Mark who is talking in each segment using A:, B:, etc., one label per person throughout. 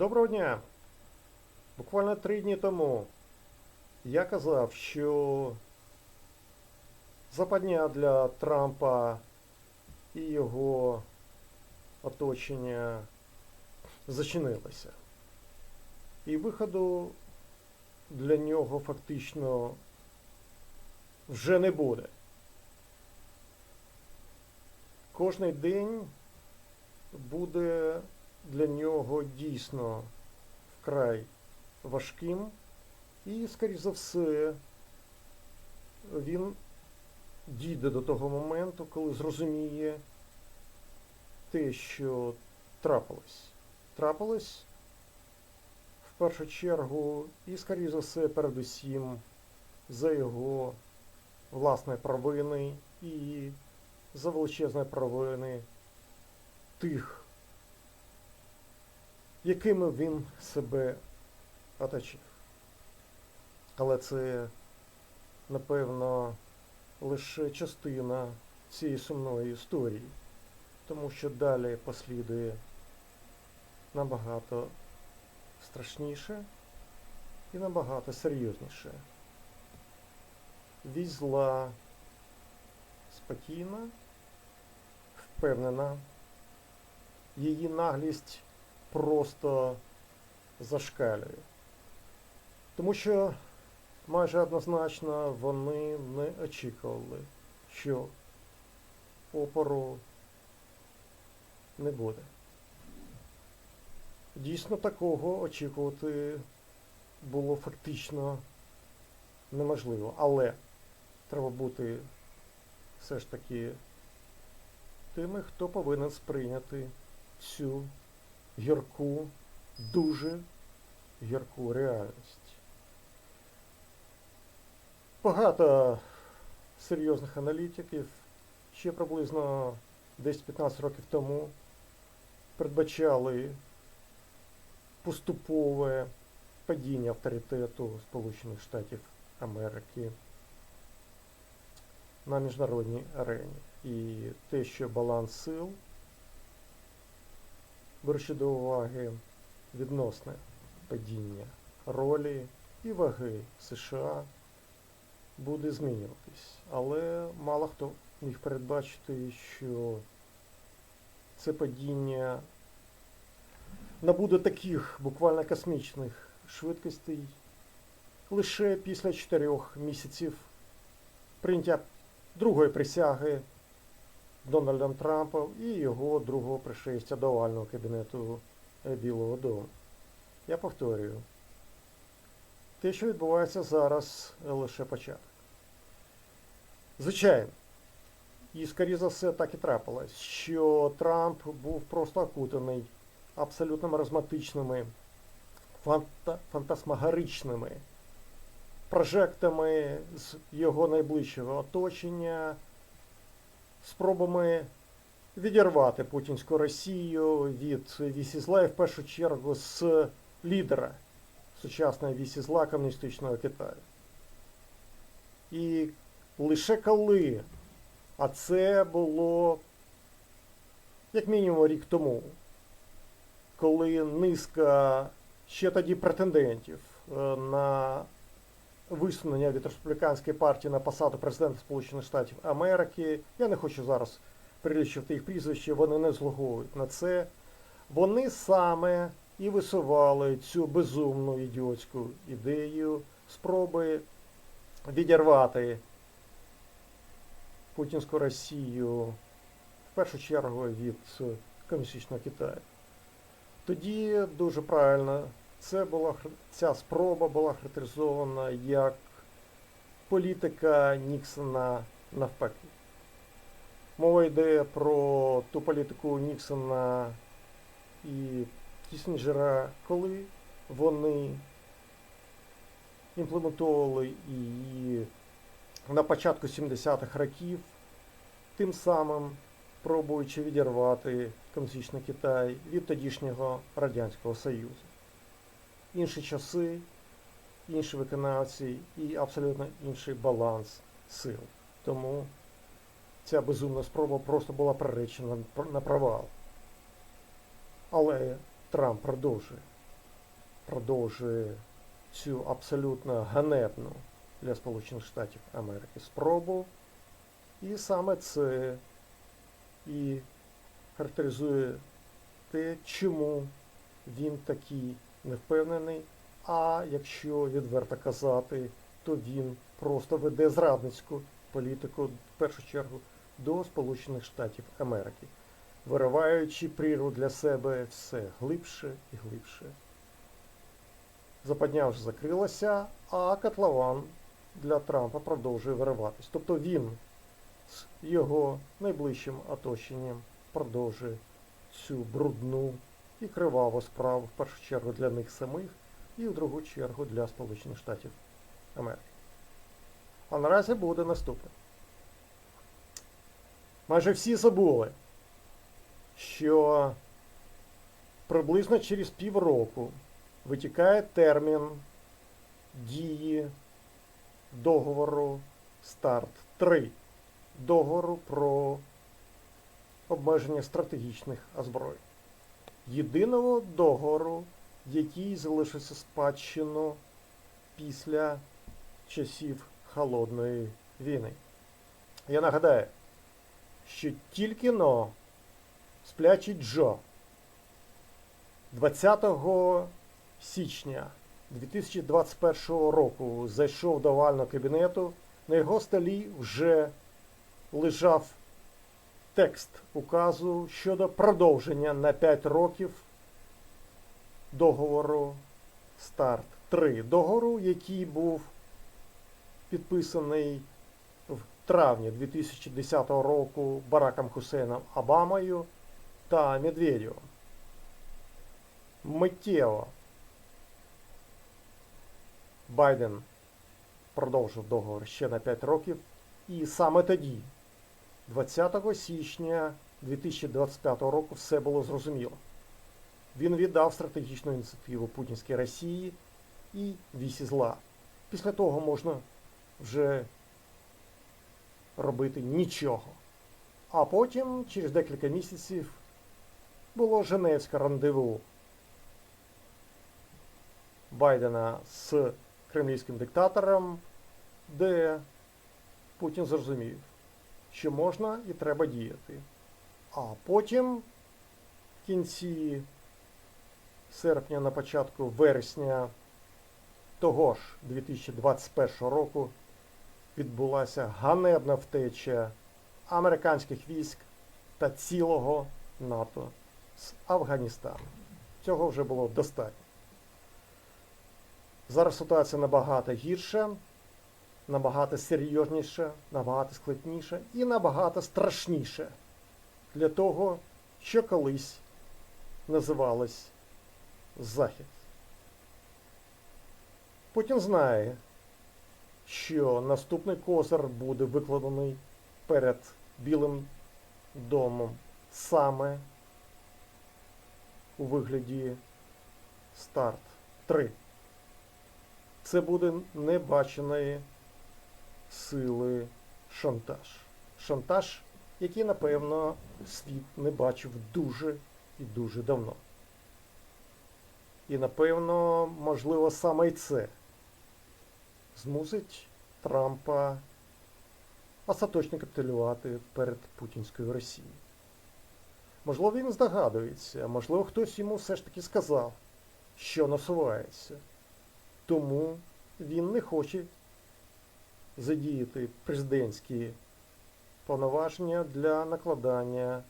A: Доброго дня! Буквально три дні тому я казав, що западня для Трампа і його оточення зачинилася. І виходу для нього фактично вже не буде. Кожний день буде для нього дійсно вкрай важким, і, скоріш за все, він дійде до того моменту, коли зрозуміє те, що трапилось. Трапилось в першу чергу і, скоріш за все, передусім за його власної провини і за величезної провини тих, якими він себе оточив. Але це, напевно, лише частина цієї сумної історії, тому що далі послідує набагато страшніше і набагато серйозніше. Вісь зла спокійна, впевнена, її наглість просто зашкалює. Тому що майже однозначно вони не очікували, що опору не буде. Дійсно, такого очікувати було фактично неможливо. Але треба бути все ж таки тими, хто повинен сприйняти цю гірку, дуже гірку реальність. Багато серйозних аналітиків ще приблизно 10-15 років тому передбачали поступове падіння авторитету Сполучених Штатів Америки на міжнародній арені. І те, що баланс сил, беручи до уваги відносне падіння ролі і ваги США, буде змінюватись. Але мало хто міг передбачити, що це падіння набуде таких буквально космічних швидкостей лише після чотирьох місяців прийняття другої присяги Дональдом Трампом і його другого пришестя до овального кабінету Білого Дому. Я повторюю, те, що відбувається зараз, лише початок. Звичайно, і скоріше за все так і трапилось, що Трамп був просто окутаний абсолютно маразматичними, фанта фантасмагоричними прожектами з його найближчого оточення, спробами відірвати путінську Росію від вісі зла і в першу чергу з лідера сучасної вісі зла комуністичного Китаю. І лише коли, а це було як мінімум рік тому, коли низка ще тоді претендентів е, на висунення від республіканської партії на посаду президента Сполучених Штатів Америки. Я не хочу зараз перелічувати їх прізвище, вони не злуговують на це. Вони саме і висували цю безумну ідіотську ідею спроби відірвати путінську Росію в першу чергу від комуністичного Китаю. Тоді дуже правильно це була ця спроба була характеризована як політика Ніксона навпаки. Мова йде про ту політику Ніксона і Кіссінджера, коли вони імплементовували її на початку 70-х років, тим самим пробуючи відірвати комуністичний Китай від тодішнього Радянського Союзу. Інші часи, інші виконавці і абсолютно інший баланс сил. Тому ця безумна спроба просто була приречена на провал. Але Трамп продовжує. продовжує цю абсолютно ганебну для Сполучених Штатів Америки спробу. І саме це і характеризує те, чому він такий невпевнений. А якщо відверто казати, то він просто веде зрадницьку політику в першу чергу до Сполучених Штатів Америки, вириваючи прірву для себе все глибше і глибше. Западня вже закрилася, а котлован для Трампа продовжує вириватись. Тобто він з його найближчим оточенням продовжує цю брудну і криваву справу в першу чергу для них самих і в другу чергу для Сполучених Штатів Америки. А наразі буде наступне. Майже всі забули, що приблизно через півроку витікає термін дії договору Старт 3, договору про обмеження стратегічних озброєнь. Єдиного договору, який залишився спадщину після часів Холодної війни. Я нагадаю, що тільки но сплячий Джо 20 січня 2021 року зайшов до овального кабінету, на його столі вже лежав текст указу щодо продовження на 5 років договору Старт 3. Договору, який був підписаний в травні 2010 року Бараком Хусейном Обамою та Медведєвим. Миттєво Байден продовжив договор ще на 5 років, і саме тоді, 20 січня 2025 року, все було зрозуміло. Він віддав стратегічну ініціативу Путінській Росії і вісі зла. Після того можна вже робити нічого. А потім, через декілька місяців, було Женевське рандеву Байдена з кремлівським диктатором, де Путін зрозумів, що можна і треба діяти. А потім, в кінці серпня, на початку вересня того ж 2021 року, відбулася ганебна втеча американських військ та цілого НАТО з Афганістану. Цього вже було достатньо. Зараз ситуація набагато гірша, набагато серйозніша, набагато складніша і набагато страшніша для того, що колись називалось Захід. Путін знає, що наступний козир буде викладений перед Білим домом саме у вигляді старт 3. Це буде небаченої сили шантаж. Шантаж, який, напевно, світ не бачив дуже і дуже давно. І, напевно, можливо, саме і це змусить Трампа остаточно капітулювати перед Путінською Росією. Можливо, він здогадується, можливо, хтось йому все ж таки сказав, що насувається. Тому він не хоче задіяти президентські повноваження для накладання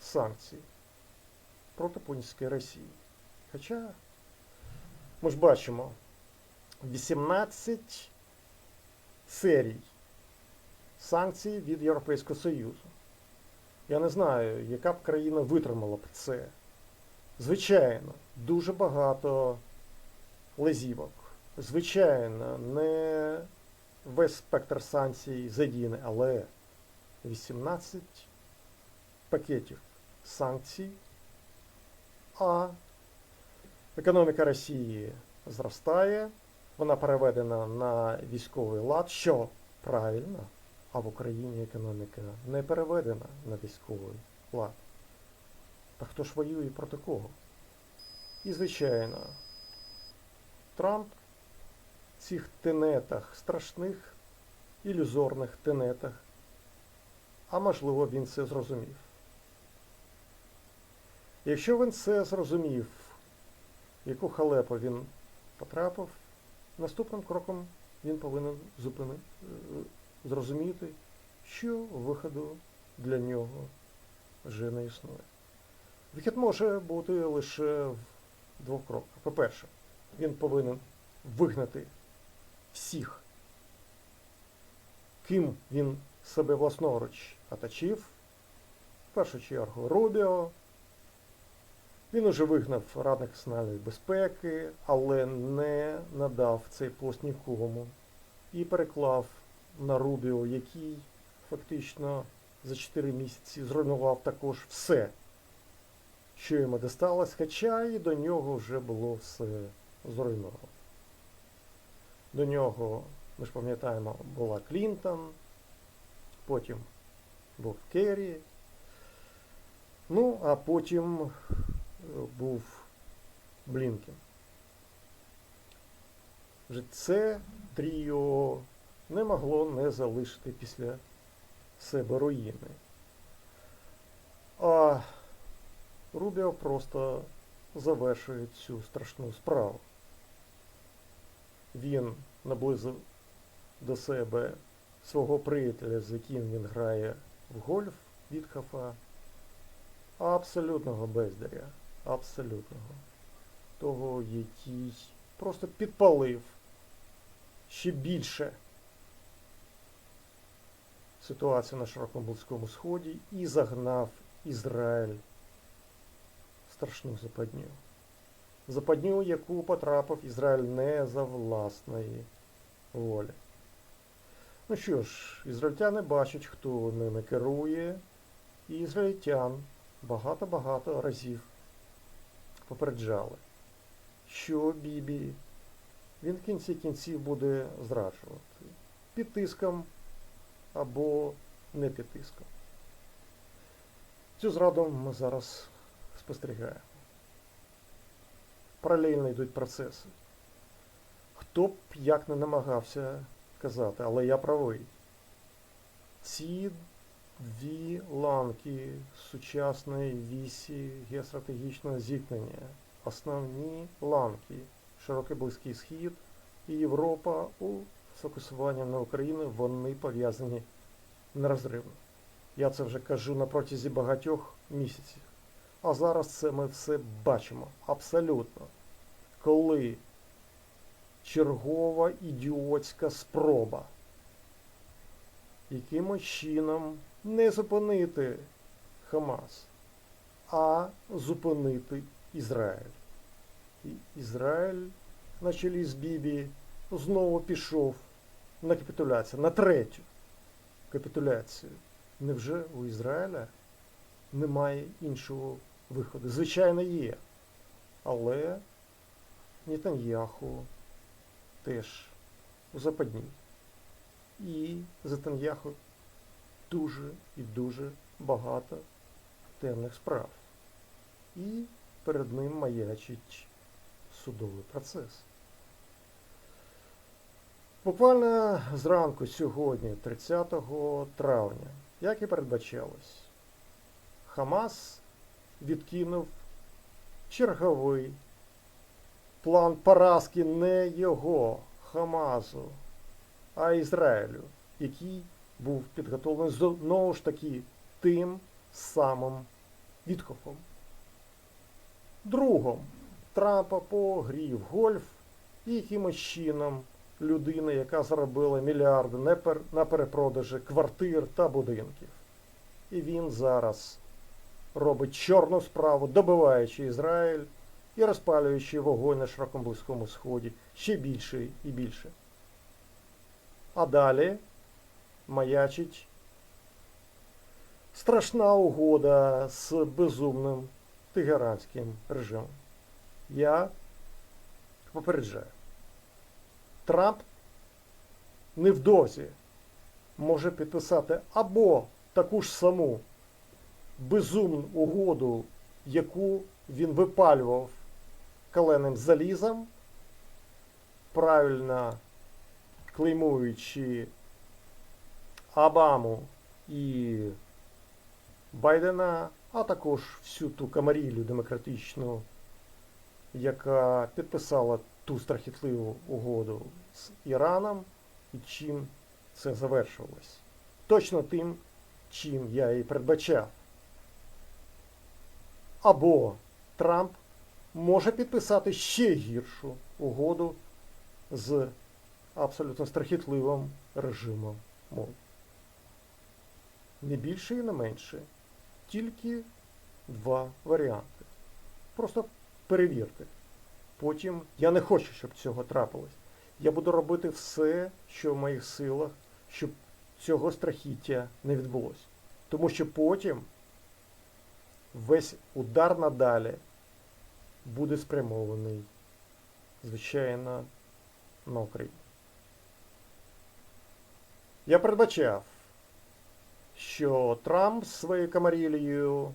A: санкцій проти Путінської Росії. Хоча ми ж бачимо 18 серій санкцій від Європейського Союзу. Я не знаю, яка б країна витримала б це. Звичайно, дуже багато лазівок. Звичайно, не весь спектр санкцій задіяний, але 18 пакетів санкцій, а економіка Росії зростає, вона переведена на військовий лад, що правильно, а в Україні економіка не переведена на військовий лад. Та хто ж воює проти кого? І, звичайно, Трамп цих тенетах, страшних ілюзорних тенетах, а можливо він це зрозумів. Якщо він це зрозумів, в яку халепу він потрапив, наступним кроком він повинен зупини, е, зрозуміти, що виходу для нього вже не існує. Вихід може бути лише в двох кроках. По-перше, він повинен вигнати всіх, ким він себе власноруч оточив. В першу чергу Рубіо. Він уже вигнав Радник національної безпеки, але не надав цей пост нікому і переклав на Рубіо, який фактично за 4 місяці зруйнував також все, що йому досталось, хоча і до нього вже було все зруйновано. До нього, ми ж пам'ятаємо, була Клінтон, потім був Керрі, ну, а потім е, був Блінкен. Вже це тріо не могло не залишити після себе руїни. А Рубіо просто завершує цю страшну справу. Він наблизив до себе свого приятеля, з яким він грає в гольф Вітхафа, абсолютного бездаря, абсолютного. Того, який просто підпалив ще більше ситуацію на Широкому Близькому Сході і загнав Ізраїль в страшну западню. Западню, яку потрапив Ізраїль не за власної волі. Ну що ж, ізраїльтяни бачать, хто ними керує, і ізраїльтян багато-багато разів попереджали, що Бібі він в кінці кінців буде зраджувати під тиском або не під тиском. Цю зраду ми зараз спостерігаємо. Паралельно йдуть процеси. Хто б як не намагався казати, але я правий. Ці дві ланки сучасної вісі геостратегічного зіткнення, основні ланки, широкий Близький Схід і Європа у фокусуванні на Україну, вони пов'язані нерозривно. Я це вже кажу на протязі багатьох місяців. А зараз це ми все бачимо абсолютно. Коли чергова ідіотська спроба якимось чином не зупинити Хамас, а зупинити Ізраїль. І Ізраїль на чолі з Бібі знову пішов на капітуляцію, на третю капітуляцію. Невже у Ізраїля немає іншого виходу? Звичайно, є. Але Нетаньяху теж у западні. І за Таньяху дуже і дуже багато темних справ. І перед ним маячить судовий процес. Буквально зранку сьогодні, 30 травня, як і передбачалось, Хамас відкинув черговий план поразки не його Хамазу, а Ізраїлю, який був підготовлений знову ж таки тим самим Вітхофом. Другом Трампа по грі в гольф і якимось чином людина, яка заробила мільярди на перепродажі квартир та будинків. І він зараз робить чорну справу, добиваючи Ізраїль і розпалюючи вогонь на широкому близькому сході ще більше і більше. А далі маячить страшна угода з безумним тегеранським режимом. Я попереджаю. Трамп невдовзі може підписати або таку ж саму безумну угоду, яку він випалював каленим залізом, правильно клеймуючи Обаму і Байдена, а також всю ту камарілю демократичну, яка підписала ту страхітливу угоду з Іраном, і чим це завершилось. Точно тим, чим я і передбачав. Або Трамп може підписати ще гіршу угоду з абсолютно страхітливим режимом мов. Не більше і не менше. Тільки два варіанти. Просто перевірте. Потім я не хочу, щоб цього трапилось. Я буду робити все, що в моїх силах, щоб цього страхіття не відбулося. Тому що потім весь удар надалі буде спрямований, звичайно, на Україну. Я передбачав, що Трамп своєю камарілією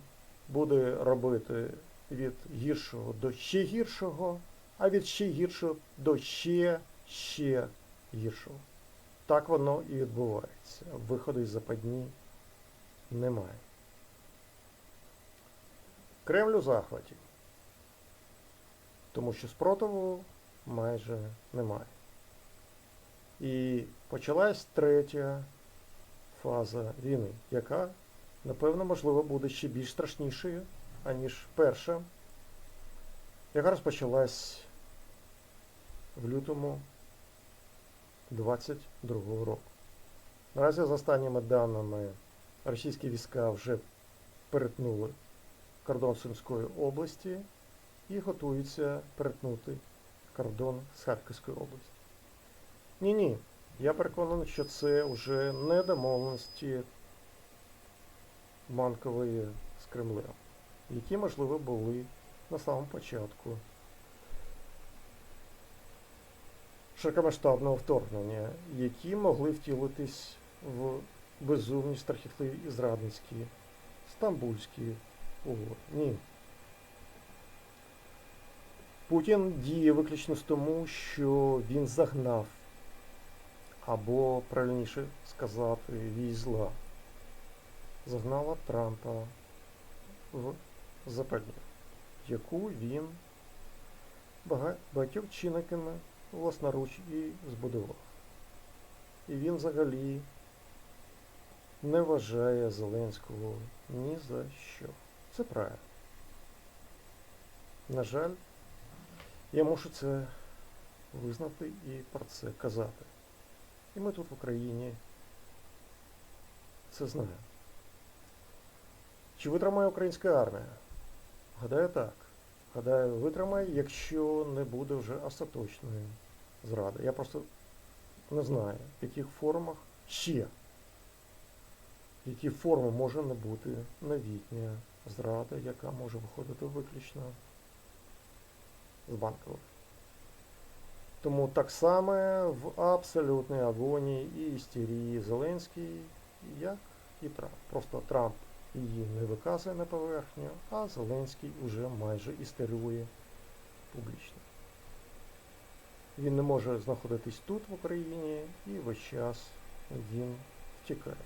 A: буде робити від гіршого до ще гіршого, а від ще гіршого до ще ще гіршого. Так воно і відбувається. Виходу із западні немає. Кремль у захваті. Тому що спротиву майже немає. І почалась третя фаза війни, яка, напевно, можливо, буде ще більш страшнішою, аніж перша, яка розпочалась в лютому 22 року. Наразі, за останніми даними, російські війська вже перетнули кордон Сумської області і готуються перетнути кордон з Харківської області. Ні-ні, я переконаний, що це вже не домовленості Манкової з Кремлем, які, можливо, були на самому початку широкомасштабного вторгнення, які могли втілитись в безумні страхітливі і зрадницькі стамбульські. Ні. Путін діє виключно з тому, що він загнав, або правильніше сказати, візла, загнала Трампа в западню, яку він багатьох чинниками власноруч і збудував. І він взагалі не вважає Зеленського ні за що. Це правильно. На жаль, я мушу це визнати і про це казати. І ми тут в Україні це знаємо. Чи витримає українська армія? Гадаю так. Гадаю, витримає, якщо не буде вже остаточної зради. Я просто не знаю, в яких формах ще, які форми може не бути новітня зрада, яка може виходити виключно з банкових. Тому так само в абсолютній агонії і істерії Зеленський, як і Трамп. Просто Трамп її не виказує на поверхню, а Зеленський уже майже істерує публічно. Він не може знаходитись тут, в Україні, і весь час він втікає.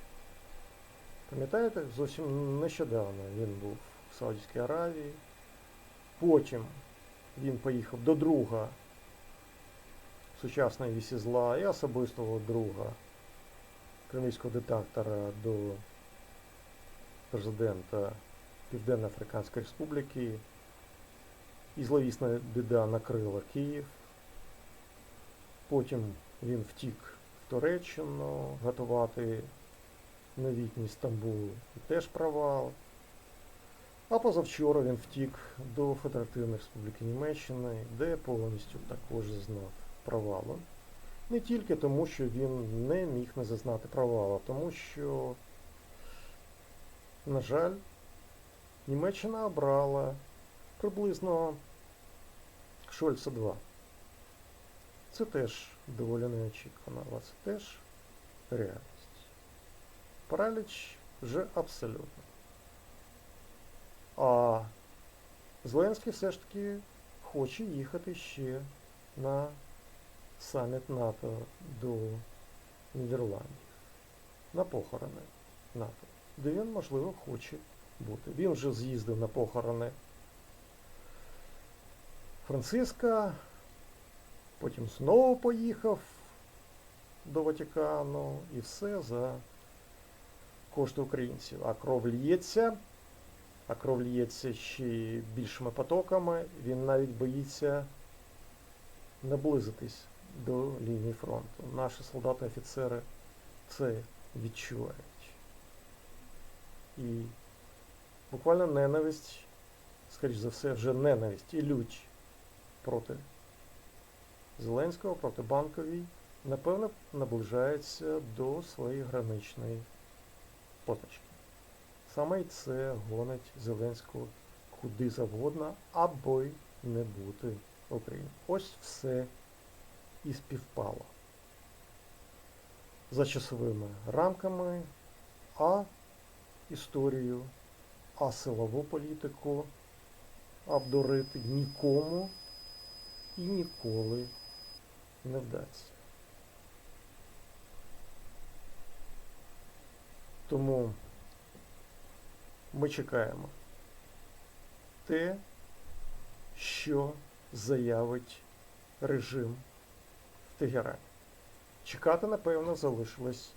A: Пам'ятаєте, зовсім нещодавно він був в Саудівській Аравії, потім він поїхав до друга сучасної вісі зла і особистого друга кремлівського диктатора до президента Південно-Африканської Республіки. І зловісна біда накрила Київ. Потім він втік в Туреччину готувати новітній Стамбул теж провал. А позавчора він втік до Федеративної Республіки Німеччини, де повністю також зазнав провалу. Не тільки тому, що він не міг не зазнати провалу, тому що, на жаль, Німеччина обрала приблизно Шольца 2. Це теж доволі неочікувано, але це теж реальність. Параліч вже абсолютно. А Зеленський все ж таки хоче їхати ще на саміт НАТО до Нідерландів на похорони НАТО, де він, можливо, хоче бути. Він вже з'їздив на похорони Франциска, потім знову поїхав до Ватикану і все за кошти українців. А кров лється, а кров лється ще більшими потоками. Він навіть боїться наблизитись до лінії фронту. Наші солдати офіцери це відчувають. І буквально ненависть, скоріш за все, вже ненависть і лють проти Зеленського, проти Банковій, напевно, наближається до своєї граничної позначки. Саме це гонить Зеленського куди завгодно, аби не бути в Україні. Ось все і співпало. За часовими рамками, а історію, а силову політику обдурити нікому і ніколи не вдасться. Тому ми чекаємо те, що заявить режим в Тегерані. Чекати, напевно, залишилось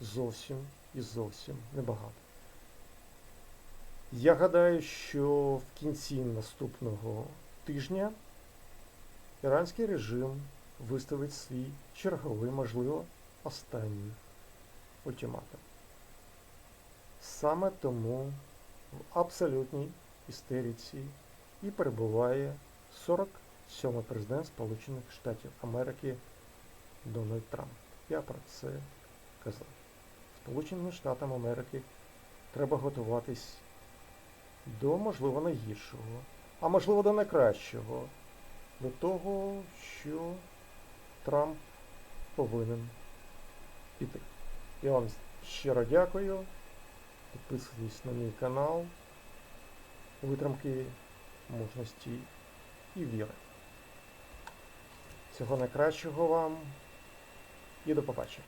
A: зовсім і зовсім небагато. Я гадаю, що в кінці наступного тижня іранський режим виставить свій черговий, можливо, останній ультиматум. Саме тому в абсолютній істериці і перебуває 47-й президент Сполучених Штатів Америки Дональд Трамп. Я про це казав. Сполученим Штатам Америки треба готуватись до, можливо, найгіршого, а можливо до найкращого, до того, що Трамп повинен піти. Я вам щиро дякую. Підписуйтесь на мій канал. Витримки, мужності і віри. Всього найкращого вам і до побачення.